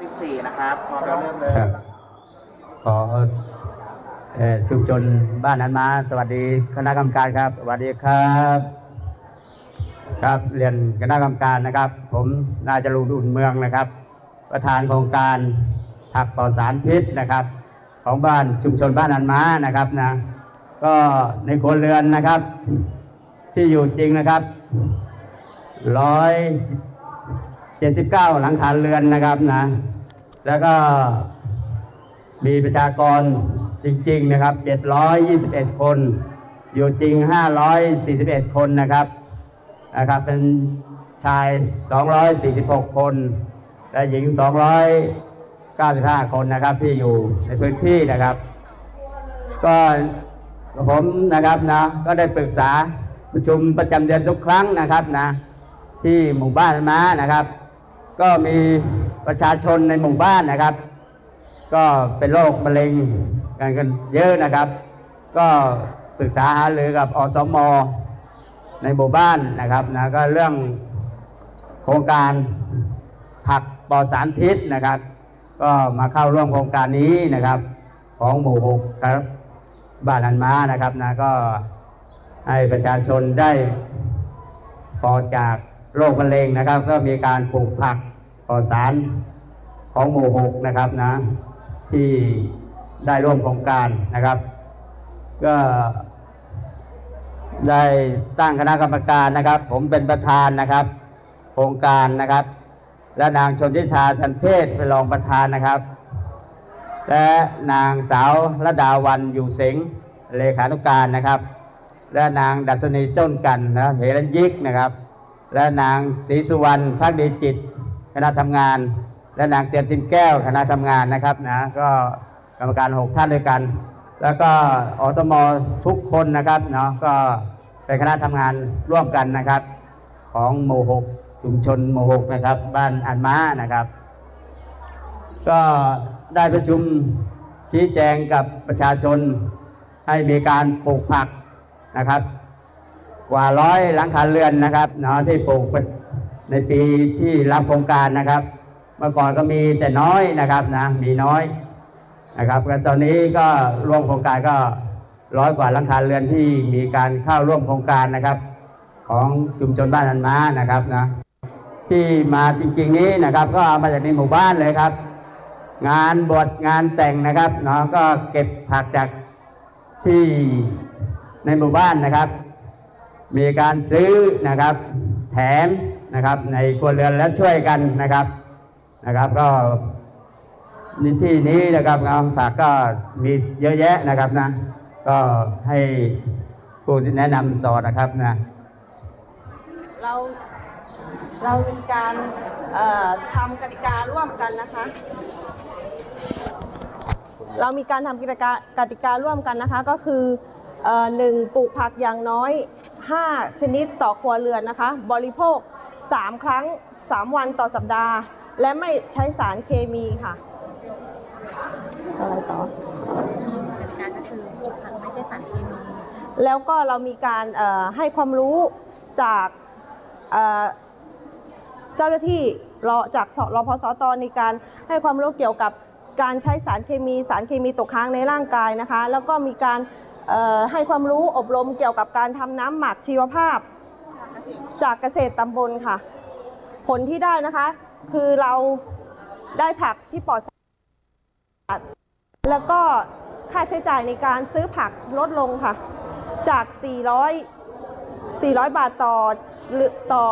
14นะครับพร้อมแล้วเริ่มเลยครับขอเอ่อชุมชนบ้านนันมา สวัสดีคณะกรรมการครับสวัสดีครับ ครับเรียนคณะกรรมการนะครับ ผมนายจรูนอุ่นเมืองนะครับ ประธานโครงการผักปลอดสารพิษนะครับ ของบ้านชุมชนบ้านอันมานะครับนะก็ในครัวเรือนนะครับ ที่อยู่จริงนะครับร้อย เจ็ดสิบเก้าหลังคาเรือนนะครับนะ แล้วก็มีประชากรจริง ๆ นะครับ 721 คน อยู่จริง 541 คนนะครับนะครับ เป็นชาย 246 คน และหญิง 295 คนนะครับที่อยู่ในพื้นที่นะครับ ก็ผมนะครับนะก็ได้ปรึกษาประชุมประจำเดือนทุกครั้งนะครับนะที่หมู่บ้านม้านะครับ ก็มีประชาชนในหมู่บ้านนะครับ ก็เป็นโรคมะเร็งกันกันเยอะนะครับ ก็ปรึกษาหารือกับอสมในหมู่บ้านนะครับนะก็เรื่องโครงการผักปลอดสารพิษนะครับ ก็มาเข้าร่วมโครงการนี้นะครับของหมู่หกครับบ้านอันม้านะครับนะก็ให้ประชาชนได้ปลอดจาก โรคมะเร็งนะครับ ก็มีการปลูกผักปลอดสารของหมู่หกนะครับนะที่ได้ร่วมโครงการนะครับ ก็ได้ตั้งคณะกรรมการนะครับ ผมเป็นประธานนะครับ โครงการนะครับ และนางชนทิชาทันเทศเป็นรองประธานนะครับ และนางสาวระดาวันอยู่เสงเลขานุการนะครับ และนางดัชนีต้นกันนะเหรัญยิกนะครับ และนางศรีสุวรรณพักดีจิต คณะทำงาน และนางเตียนทิมแก้วคณะทำงานนะครับนะก็กรรมการหกท่านด้วยกัน แล้วก็อสมทุกคนนะครับเนาะก็เป็นคณะทำงานร่วมกันนะครับ ของหมู่หกชุมชนหมู่หกนะครับ บ้านอันม้านะครับ ก็ได้ประชุมชี้แจงกับประชาชนให้มีการปลูกผักนะครับ กว่าร้อยหลังคาเรือนนะครับเนาะที่ปลูกในปีที่รับโครงการนะครับ เมื่อก่อนก็มีแต่น้อยนะครับนะมีน้อยนะครับก็ตอนนี้ก็ร่วมโครงการก็ร้อยกว่าหลังคาเรือนที่มีการเข้าร่วมโครงการนะครับ ของชุมชนบ้านอันม้านะครับนะที่มาจริงๆนี้นะครับ ก็มาจากในหมู่บ้านเลยครับ งานบวชงานแต่งนะครับเนาะก็เก็บผักจากที่ในหมู่บ้านนะครับ มีการซื้อนะครับแถมนะครับในครัวเรือนและช่วยกันนะครับนะครับก็ในที่นี้นะครับงานผักก็มีเยอะแยะนะครับนะก็ให้ผู้ที่แนะนำต่อนะครับนะเราเรามีการทำกติการ่วมกันนะคะ เรามีการทำกิกากติการ่วมกันนะคะ ก็คืออหนึ่งปลูกผักอย่างน้อย 5 ชนิดต่อครัวเรือนนะคะ บริโภค 3 ครั้ง 3 วันต่อสัปดาห์ และไม่ใช้สารเคมีค่ะ อะไรต่อการก็คือปลูกผักไม่ใช่สารเคมี แล้วก็เรามีการเอ่อให้ความรู้จากเอ่อเจ้าหน้าที่รอจากสรพสตในการให้ความรู้เกี่ยวกับการใช้สารเคมีสารเคมีตกค้างในร่างกายนะคะ แล้วก็มีการเอ่อ ให้ความรู้อบรมเกี่ยวกับการทำน้ำหมักชีวภาพ จากเกษตรตำบลค่ะ ผลที่ได้นะคะ คือเราได้ผักที่ปลอดสารแล้วก็ค่าใช้จ่ายในการซื้อผักลดลงค่ะ จาก 400 400 บาทต่อหรือต่อ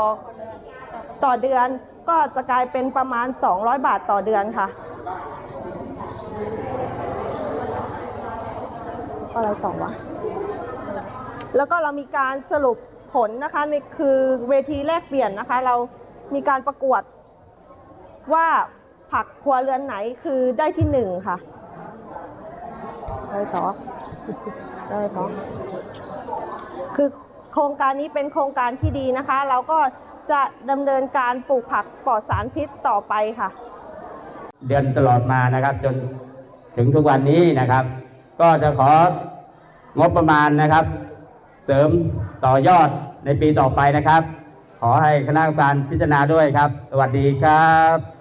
ต่อเดือนก็จะกลายเป็นประมาณ 200 บาทต่อเดือนค่ะ อะไรต่อวะ แล้วก็เรามีการสรุปผลนะคะในคือเวทีแลกเปลี่ยนนะคะ เรามีการประกวดว่าผักครัวเรือนไหนคือได้ที่หนึ่งค่ะอะไรต่ออะไรต่อคือโครงการนี้เป็นโครงการที่ดีนะคะ เราก็จะดำเนินการปลูกผักปลอดสารพิษต่อไปค่ะ เดือนตลอดมานะครับ จนถึงทุกวันนี้นะครับ ก็จะของบประมาณนะครับ เสริมต่อยอดในปีต่อไปนะครับ ขอให้คณะกรรมการพิจารณาด้วยครับ สวัสดีครับ